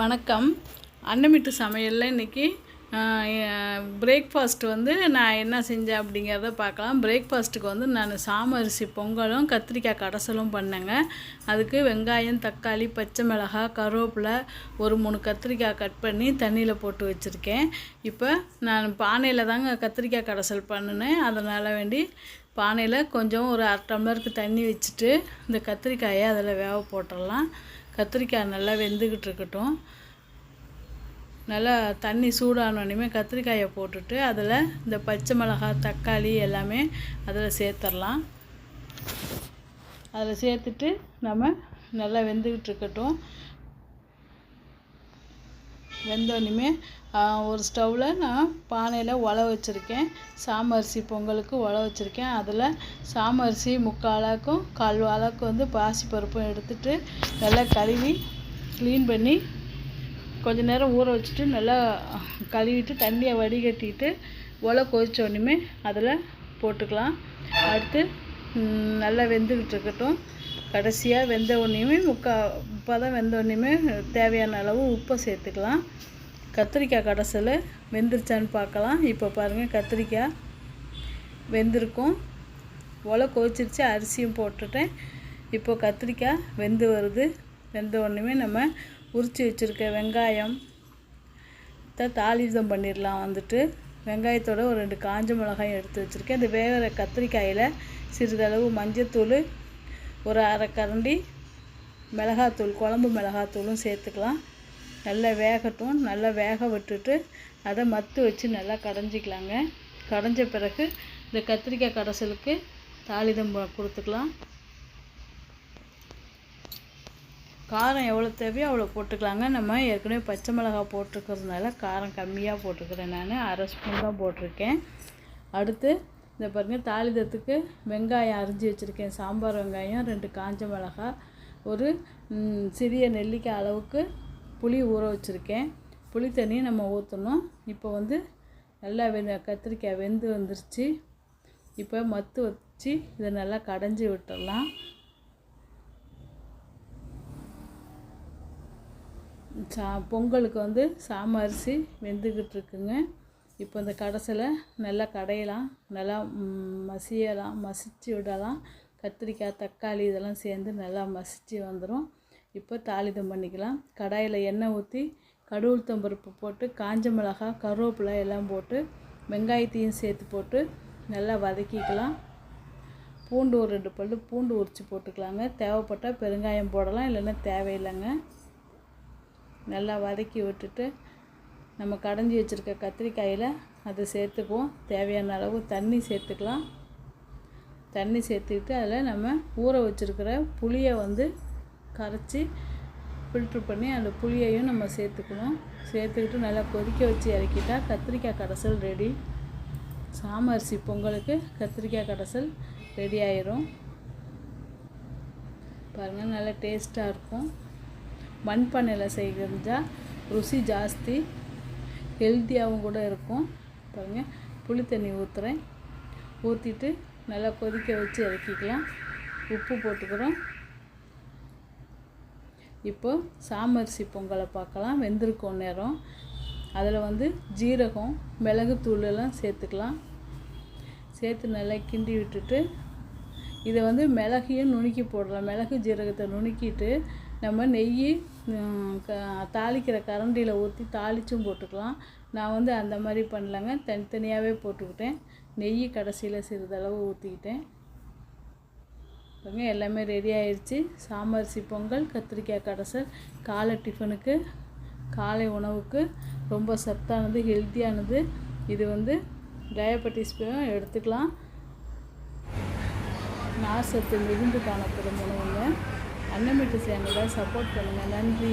வணக்கம். அன்னமிட்டு சமையலில் இன்றைக்கி பிரேக்ஃபாஸ்ட் வந்து நான் என்ன செஞ்சேன் அப்படிங்கிறத பார்க்கலாம். பிரேக்ஃபாஸ்ட்டுக்கு வந்து நான் சாமரிசி பொங்கலும் கத்திரிக்காய் கடைசலும் பண்ணேங்க. அதுக்கு வெங்காயம் தக்காளி பச்சை மிளகாய் கருவேப்பிலை ஒரு மூணு கத்திரிக்காய் கட் பண்ணி தண்ணியில் போட்டு வச்சுருக்கேன். இப்போ நான் பானையில் தாங்க கத்திரிக்காய் கடைசல் பண்ணினேன். அதனால் வேண்டி பானையில் கொஞ்சம் ஒரு அரை டம்ளருக்கு தண்ணி வச்சுட்டு இந்த கத்திரிக்காயை அதில் வேக போட்டுடலாம். கத்திரிக்காய் நல்லா வெந்துக்கிட்டு இருக்கட்டும். நல்லா தண்ணி சூடானோடனே கத்திரிக்காயை போட்டுட்டு அதில் இந்த பச்சை மிளகாய் தக்காளி எல்லாமே அதில் சேர்த்துடலாம். அதில் சேர்த்துட்டு நம்ம நல்லா வெந்துக்கிட்டு இருக்கட்டும். வெந்தோடனே ஒரு ஸ்டவ்வில் நான் பானையில் உல வச்சுருக்கேன். சாமரிசி பொங்கலுக்கு உல வச்சுருக்கேன். அதில் சாமரிசி முக்கால் அளவுக்கும் கால் அளவுக்கு வந்து பாசிப்பருப்பும் எடுத்துட்டு நல்லா கழுவி க்ளீன் பண்ணி கொஞ்ச நேரம் ஊற வச்சுட்டு நல்லா கழுவிட்டு தண்ணியை வடிகட்டிட்டு உல கொதிச்சோடனே அதில் போட்டுக்கலாம். அடுத்து நல்லா வெந்துக்கிட்டு இருக்கட்டும். கடைசியாக வெந்த உடனேயுமே முக்கால் தான் வெந்த உடனேயுமே தேவையான அளவு உப்பை சேர்த்துக்கலாம். கத்திரிக்காய் கடைசியில் வெந்துருச்சான்னு பார்க்கலாம். இப்போ பாருங்கள் கத்திரிக்காய் வெந்திருக்கும். ஒலை கொதிச்சிருச்சு அரிசியும் போட்டுட்டேன். இப்போ கத்திரிக்காய் வெந்து வருது. வெந்த உடனே நம்ம உரித்து வச்சுருக்க வெங்காயம் தாளிதம் பண்ணிடலாம் வந்துட்டு. வெங்காயத்தோட ஒரு ரெண்டு காஞ்ச மிளகாயும் எடுத்து வச்சுருக்கேன். இந்த வேகிற கத்திரிக்காயில் சிறிதளவு மஞ்சத்தூள் ஒரு அரை கரண்டி மிளகாத்தூள் குழம்பு மிளகாத்தூளும் சேர்த்துக்கலாம். நல்லா வேகட்டும். நல்லா வேக விட்டுட்டு அதை மத்து வச்சு நல்லா கடைஞ்சிக்கலாங்க. கடைஞ்ச பிறகு இந்த கத்திரிக்காய் கடைசலுக்கு தாளிதம் கொடுத்துக்கலாம். காரம் எவ்வளோ தேவையோ அவ்வளோ போட்டுக்கலாங்க. நம்ம ஏற்கனவே பச்சை மிளகா போட்டிருக்கிறதுனால காரம் கம்மியாக போட்டிருக்கிறேன் நான். அரை ஸ்பூன் தான் போட்டிருக்கேன். அடுத்து இந்த பாருங்கள் தாளிதத்துக்கு வெங்காயம் அரிஞ்சு வச்சுருக்கேன். சாம்பார் வெங்காயம் ரெண்டு காஞ்ச மிளகா ஒரு சிறிய நெல்லிக்காய் அளவுக்கு புளி ஊற வச்சுருக்கேன். புளி தண்ணியை நம்ம ஊற்றணும் இப்போ வந்து நல்லா வெ கத்திரிக்காய் வெந்து வந்துருச்சு. இப்போ மத்து வச்சு இதை நல்லா கடைஞ்சி விட்டுடலாம் சா பொங்கலுக்கு வந்து சாமரிசி வெந்துக்கிட்டு இருக்குங்க. இப்போ இந்த கடைசியில் நல்லா கடையலாம். நல்லா மசியலாம் மசிச்சு விடலாம். கத்திரிக்காய் தக்காளி இதெல்லாம் சேர்ந்து நல்லா மசித்து வந்துடும் இப்போ தாளிதம் பண்ணிக்கலாம். கடாயில் எண்ணெய் ஊற்றி கடுகுளுத்தம் பருப்பு போட்டு காஞ்ச மிளகாய் கருவேப்பிலை எல்லாம் போட்டு வெங்காயத்தையும் சேர்த்து போட்டு நல்லா வதக்கிக்கலாம். பூண்டு ஒரு ரெண்டு பல் பூண்டு உரித்து போட்டுக்கலாங்க. தேவைப்பட்டால் பெருங்காயம் போடலாம் இல்லைன்னா தேவையில்லைங்க. நல்லா வதக்கி விட்டுட்டு நம்ம கடைஞ்சி வச்சுருக்க கத்திரிக்காயில் அதை சேர்த்துக்குவோம். தேவையான அளவு தண்ணி சேர்த்துக்கலாம். தண்ணி சேர்த்துக்கிட்டு அதில் நம்ம ஊற வச்சுருக்கிற புளியை வந்து கரைச்சி ஃபில்ட்ரு பண்ணி அந்த புளியையும் நம்ம சேர்த்துக்கணும். சேர்த்துக்கிட்டு நல்லா கொதிக்க வச்சு இறக்கிட்டால் கத்திரிக்காய் கடைசல் ரெடி சாமரிசி பொங்கலுக்கு கத்திரிக்காய் கடைசல் ரெடி ஆயிரும். பாருங்கள் நல்லா டேஸ்ட்டாக இருக்கும். மண்பானையில் செய்கிறதா ருசி ஜாஸ்தி. ஹெல்த்தியாகவும் கூட இருக்கும். பாருங்கள் புளி தண்ணி ஊற்றுறேன் ஊற்றிட்டு நல்லா கொதிக்க வச்சு இறக்கிக்கலாம். உப்பு போட்டுக்கிறோம். இப்போது சாமரிசி பொங்கலை பார்க்கலாம். வெந்திருக்கும் நேரம். அதில் வந்து ஜீரகம் மிளகுத்தூள் எல்லாம் சேர்த்துக்கலாம். சேர்த்து நல்லா கிண்டி விட்டுட்டு இதை வந்து மிளகையும் நுணுக்கி போடலாம். மிளகு ஜீரகத்தை நுணுக்கிட்டு நம்ம நெய் தாளிக்கிற கரண்டியில் ஊற்றி தாளிச்சும் போட்டுக்கலாம். நான் வந்து அந்த மாதிரி பண்ணலங்க. தனித்தனியாகவே போட்டுக்கிட்டேன். நெய் கடைசியில் சிறிதளவு ஊற்றிக்கிட்டேன் பாருங்க எல்லாமே ரெடி ஆயிடுச்சு சாமரிசி பொங்கல் கத்திரிக்காய் கடைசல் காலை டிஃபனுக்கு காலை உணவுக்கு ரொம்ப சத்தானது ஹெல்த்தியானது இது வந்து டயபெட்டிஸ்க்கும் எடுத்துக்கலாம். நார் சத்து மிகுந்து காணப்படும் உணவுங்க. அன்னமிட்டு சேனலை சப்போர்ட் பண்ணுங்கள் நன்றி